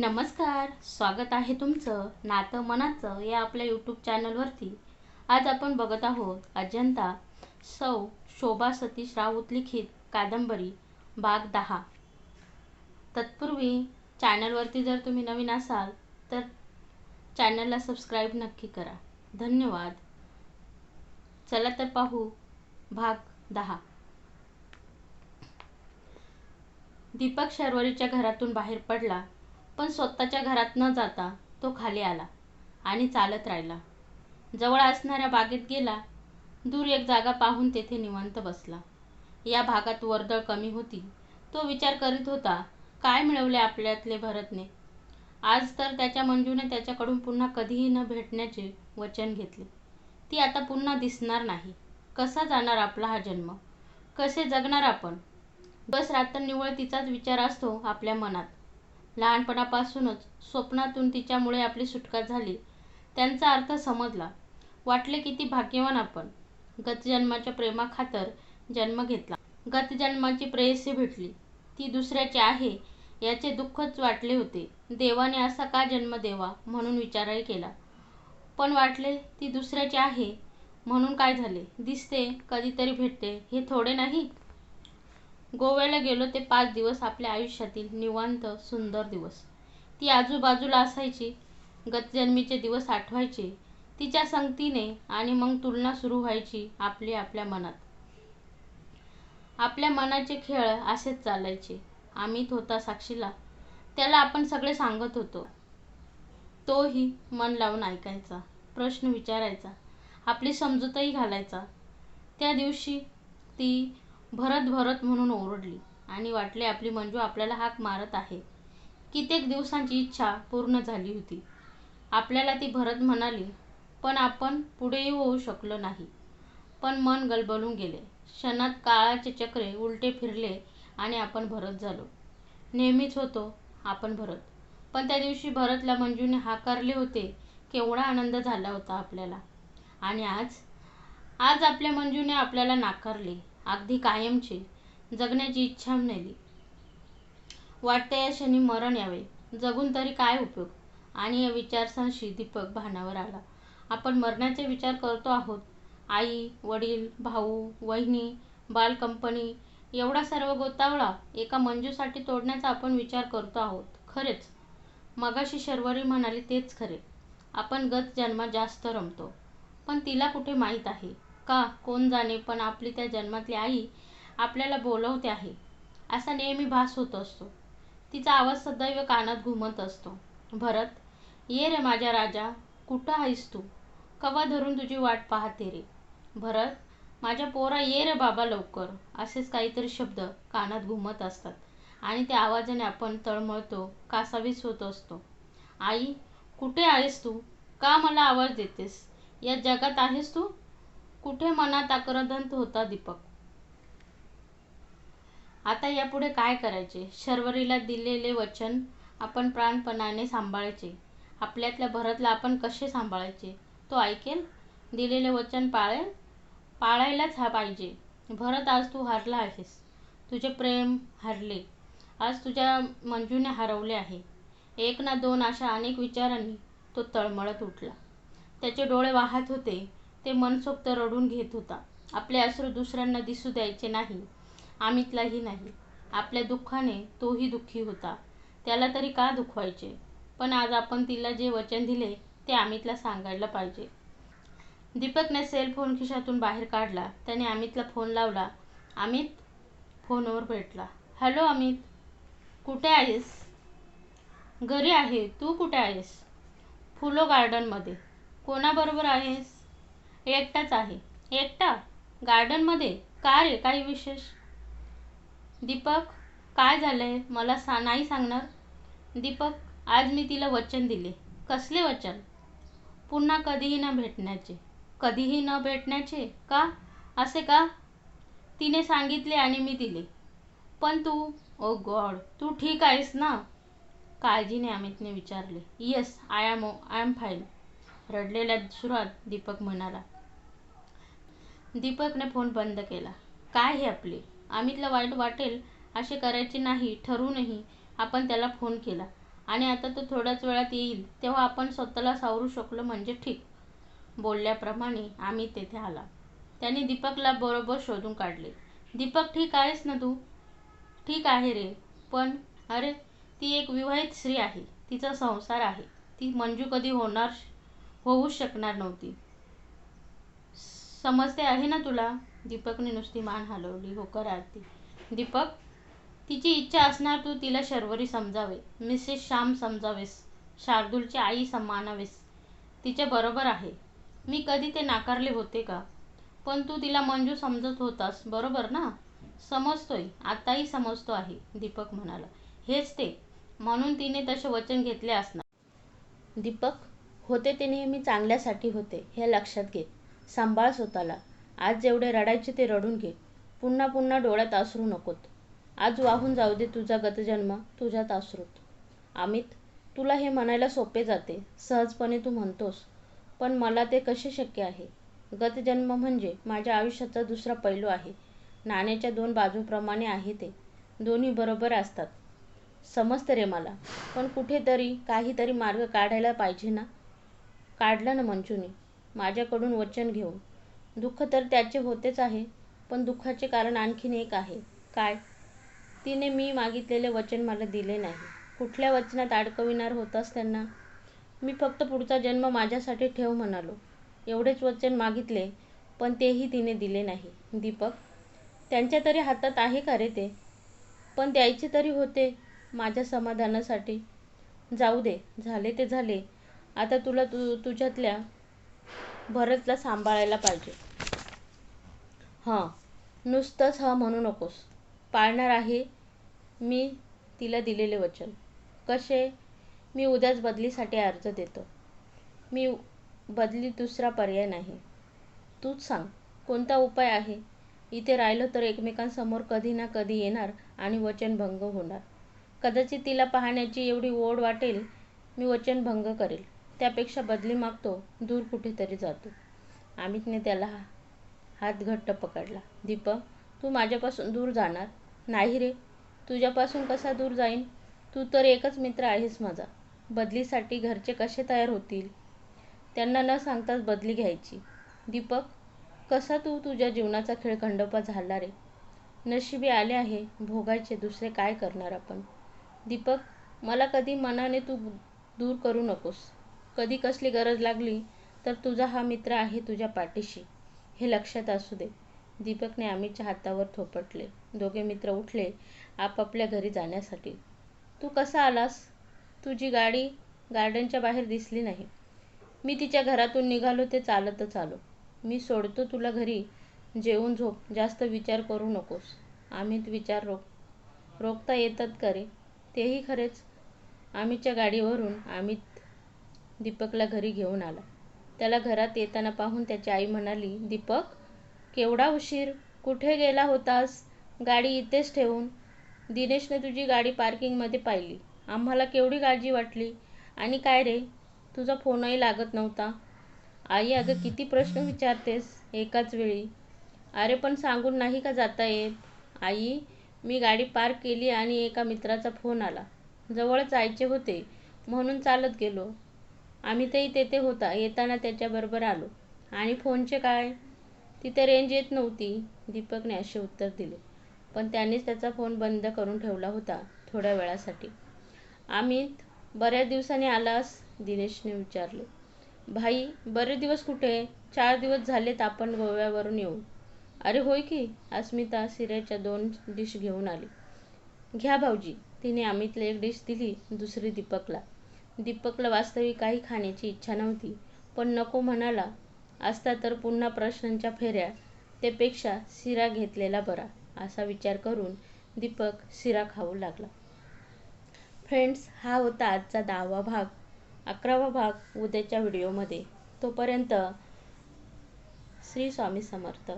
नमस्कार स्वागत आहे तुमचं नातं मनाचं या आपल्या यूट्यूब चॅनलवरती आज आपण बघत आहोत अजंता सौ शोभा सतीश राऊत लिखित कादंबरी भाग दहा. तत्पूर्वी चॅनलवरती जर तुम्ही नवीन असाल तर चॅनलला सबस्क्राईब नक्की करा. धन्यवाद. चला तर पाहू भाग दहा. दीपक शर्वरीच्या घरातून बाहेर पडला. पण स्वतःच्या घरात न जाता तो खाली आला आणि चालत राहिला. जवळ असणाऱ्या बागेत गेला दूर एक जागा पाहून तेथे निवांत बसला. या भागात वर्दळ कमी होती. तो विचार करीत होता काय मिळवले आपल्यातले भरतने? आज तर त्याच्या मंजूने त्याच्याकडून पुन्हा कधीही न भेटण्याचे वचन घेतले. ती आता पुन्हा दिसणार नाही. कसा जाणार आपला हा जन्म? कसे जगणार आपण? बस रात्र निवळ तिचाच विचार असतो आपल्या मनात. लहानपणापासूनच स्वप्नातून तिच्यामुळे आपली सुटका झाली. त्यांचा अर्थ समजला. वाटले किती भाग्यवान आपण. गतजन्माच्या प्रेमाखातर जन्म घेतला. गतजन्माची प्रेयसी भेटली. ती दुसऱ्याची आहे याचे दुःखच वाटले होते. देवाने असा का जन्म देवा म्हणून विचारही केला. पण वाटले ती दुसऱ्याची आहे म्हणून काय झाले? दिसते कधीतरी भेटते. हे थोडे नाही. गोव्याला गेलो ते पाच दिवस आपल्या आयुष्यातील निवांत सुंदर दिवस. ती आजूबाजूला असायची गतजन्मीचे दिवस आठवायचे तिच्या संगतीने आणि मग तुलना सुरू व्हायची आपली आपल्या मनात. आपल्या मनाचे खेळ असेच चालायचे. अमित होता साक्षीला त्याला आपण सगळे सांगत होतो. तोही मन लावून ऐकायचा प्रश्न विचारायचा आपली समजूतही घालायचा. त्या दिवशी ती भरत भरत म्हणून ओरडली आणि वाटले आपली मंजू आपल्याला हाक मारत आहे. कित्येक दिवसांची इच्छा पूर्ण झाली होती. आपल्याला ती भरत म्हणाली पण आपण पुढेही होऊ शकलो नाही. पण मन गलबलून गेले. क्षणात काळाचे चक्रे उलटे फिरले आणि आपण भरत झालो. नेहमीच होतो आपण भरत. पण त्या दिवशी भरतला मंजूने हाकारले होते. केवढा आनंद झाला होता आपल्याला. आणि आज? आज आपल्या मंजूने आपल्याला नाकारले. अगदी कायमचे. जगण्याची इच्छा नेली वाटते या क्षणी मरण यावे. जगून तरी काय उपयोग? आणि या विचारसांशी दीपक भानावर आला. आपण मरण्याचे विचार करतो आहोत. आई वडील भाऊ वहिनी बालकंपनी एवढा सर्व गोतावळा एका मंजूसाठी तोडण्याचा आपण विचार करतो आहोत. खरेच? मगाशी शर्वरी म्हणाली तेच खरे. आपण गत जन्मात जास्त रमतो. पण तिला कुठे माहीत आहे? का? कोण जाणे? पण आपली त्या जन्मातली आई आपल्याला बोलवते आहे. असा नेहमी भास होत असतो. तिचा आवाज सदैव कानात घुमत असतो. भरत ये रे माझ्या राजा कुठं आहेस तू? कवा धरून तुझी वाट पाहते रे? भरत माझ्या पोरा ये रे बाबा लवकर. असेच काहीतरी शब्द कानात घुमत असतात आणि त्या आवाजाने आपण तळमळतो कासावीस होत असतो. आई कुठे आहेस तू? का मला आवाज देतेस? या जगात आहेस तू? कुठे मनात आक्रदंत होता दीपक? आता यापुढे काय करायचे? शर्वरीला दिलेले वचन आपण प्राणपणाने सांभाळायचे. आपल्यातल्या भरतला आपण कसे सांभाळायचे? तो ऐकेल? दिलेले वचन पाळेल? पाळायलाच हा पाहिजे. भरत आज तू हारला आहेस. तुझे प्रेम हरले. आज तुझ्या मंजूने हरवले आहे. एक ना दोन अशा अनेक विचारांनी तो तळमळत उठला. त्याचे डोळे वाहत होते. ते मनसोक्त रडून घेत होता. आपले अश्रू दुसऱ्यांना दिसू द्यायचे नाही. अमितलाही नाही. आपल्या दुःखाने तोही दुःखी होता. त्याला तरी का दुखवायचे? पण आज आपण तिला जे वचन दिले ते अमितला सांगायला पाहिजे. दीपकने सेल फोन खिशातून बाहेर काढला. त्याने अमितला फोन लावला. अमित फोनवर भेटला. हॅलो अमित कुठे आहेस? घरी आहे. तू कुठे आहेस? फुलो गार्डनमध्ये. कोणाबरोबर आहेस? एकटाच आहे. एकटा? गार्डनमध्ये का रे काही विशेष? दीपक काय झालंय? मला सा नाही सांगणार. दीपक आज मी तिला वचन दिले. कसले वचन? पुन्हा कधीही न भेटण्याचे. कधीही न भेटण्याचे? का? असे का? तिने सांगितले आणि मी दिले. पण तू ओ गॉड तू ठीक आहेस ना? काळजीने अमितने विचारले. Yes I am I am fine रडलेल्या सुरात दीपक म्हणाला दीपकने फोन बंद केला. काय हे आपले? अमितला वाईट वाटेल असे करायचे नाही ठरूनही आपण त्याला फोन केला. आणि आता तो थोड्याच वेळात येईल तेव्हा आपण स्वतःला सावरू शकलो म्हणजे ठीक. बोलल्याप्रमाणे अमित तेथे आला. त्याने दीपकला बरोबर शोधून काढले. दीपक ठीक आहेस ना तू? ठीक आहे रे पण अरे ती एक विवाहित स्त्री आहे. तिचा संसार आहे. ती मंजू कधी होणार होऊच शकणार नव्हती. समजते आहे ना तुला? दीपकने नुसती मान हलवली. होकर आरती. दीपक तिची इच्छा असणार तू तिला शर्वरी समजावे. मिसेस श्याम समजावेस. शार्दूलची आई समानावेस. तिच्या बरोबर आहे. मी कधी ते नाकारले होते का? पण तू तिला मंजू समजत होतास. बरोबर ना? समजतोय. आताही समजतो आहे दीपक म्हणाला. हेच ते. म्हणून तिने तसे वचन घेतले असणार. दीपक होते ते नेहमी चांगल्यासाठी होते हे लक्षात घे. सांभाळ स्वतःला. आज जेवढे रडायचे ते रडून घे. पुन्हा पुन्हा डोळ्यात आसरू नकोत. आज वाहून जाऊ दे तुझा गतजन्म तुझ्यात आसरूत. अमित तुला हे म्हणायला सोपे जाते. सहजपणे तू म्हणतोस पण मला ते कसे शक्य आहे? गतजन्म म्हणजे माझ्या आयुष्याचा दुसरा पैलू आहे. नाण्याच्या दोन बाजूप्रमाणे आहे ते. दोन्ही बरोबर असतात. समजतं रे मला. पण कुठेतरी काहीतरी मार्ग काढायला पाहिजे ना? काढलं ना मंचूने. माझ्याकडून वचन घेऊन. दुःख तर त्याचे होतेच आहे पण दुःखाचे कारण आणखीन एक आहे. काय? तिने मी मागितलेले वचन मला दिले नाही. कुठल्या वचनात अडकविणार होतास त्यांना? मी फक्त पुढचा जन्म माझ्यासाठी ठेव म्हणालो. एवढेच वचन मागितले पण तेही तिने दिले नाही. दीपक त्यांच्या तरी हातात आहे का रे ते? पण द्यायचे तरी होते माझ्या समाधानासाठी. जाऊ दे झाले ते झाले. आता तुला तू तुझ्यातल्या भरतला सांभाळायला पाहिजे. हां नुसतंच हा म्हणू नकोस. पाळणार आहे मी तिला दिलेले वचन. कसे? मी उद्याच बदलीसाठी अर्ज देतो. मी बदली दुसरा पर्याय नाही. तूच सांग कोणता उपाय आहे? इथे राहिलं तर एकमेकांसमोर कधी ना कधी येणार आणि वचनभंग होणार. कदाचित तिला पाहण्याची एवढी ओढ वाटेल मी वचनभंग करेल. त्यापेक्षा बदली मागतो दूर कुठेतरी जातो. अमितने त्याला हात घट्ट पकडला. दीपक तू माझ्यापासून दूर जाणार? नाही रे. तुझ्यापासून कसा दूर जाईन? तू तर एकच मित्र आहेस माझा. बदलीसाठी घरचे कसे तयार होतील? त्यांना न सांगताच बदली घ्यायची. दीपक कसा तू तुझ्या जीवनाचा खेळ खंडोपा झाला रे? नशिबी आले आहे. भोगायचे दुसरे काय करणार आपण? दीपक मला कधी मनाने तू दूर करू नकोस. कधी कसली गरज लागली तर तुझा हा मित्र आहे तुझ्या पाठीशी. हे लक्षात असू दे. दीपकने अमितच्या हातावर थोपटले. दोघे मित्र उठले आपापल्या घरी जाण्यासाठी. तू कसा आलास? तुझी गाडी गार्डनच्या बाहेर दिसली नाही. मी तिच्या घरातून निघालो ते चालतच आलो. मी सोडतो तुला घरी. जेवून झोप. जास्त विचार करू नकोस. अमित विचार रोख रोखता येतात करे. तेही खरेच. अमितच्या गाडीवरून अमित दीपकला घरी घेऊन आला. त्याला घरात येताना पाहून त्याची आई म्हणाली दीपक केवढा उशीर? कुठे गेला होतास? गाडी इथेच ठेवून. दिनेशने तुझी गाडी पार्किंगमध्ये पाहिली. आम्हाला केवढी काळजी वाटली? आणि काय रे? तुझा फोनही लागत नव्हता. आई अगं किती प्रश्न विचारतेस एकाच वेळी. अरे पण सांगून नाही का जाता येत? आई मी गाडी पार्क केली आणि एका मित्राचा फोन आला. जवळच जायचे होते म्हणून चालत गेलो. अमितही तेथे होता. येताना त्याच्याबरोबर आलो. आणि फोनचे काय? तिथे रेंज येत नव्हती. दीपकने असे उत्तर दिले. पण त्यानेच त्याचा फोन बंद करून ठेवला होता थोड्या वेळासाठी. अमित बऱ्याच दिवसांनी आलास? दिनेशने विचारले. भाई बरे दिवस कुठे? चार दिवस झालेत आपण गोव्यावरून येऊ अरे होय की? अस्मिता सिऱ्याच्या दोन डिश घेऊन आली. घ्या भाऊजी. तिने अमितला एक डिश दिली दुसरी दीपकला. दीपकला वास्तविक काही खाण्याची इच्छा नव्हती. पण नको म्हणाला असता तर पुन्हा प्रश्नांच्या फेऱ्या त्यापेक्षा शिरा घेतलेला बरा असा विचार करून दीपक शिरा खाऊ लागला. फ्रेंड्स हा होता आजचा दहावा भाग. अकरावा भाग उद्याच्या व्हिडिओमध्ये. तोपर्यंत श्री स्वामी समर्थ.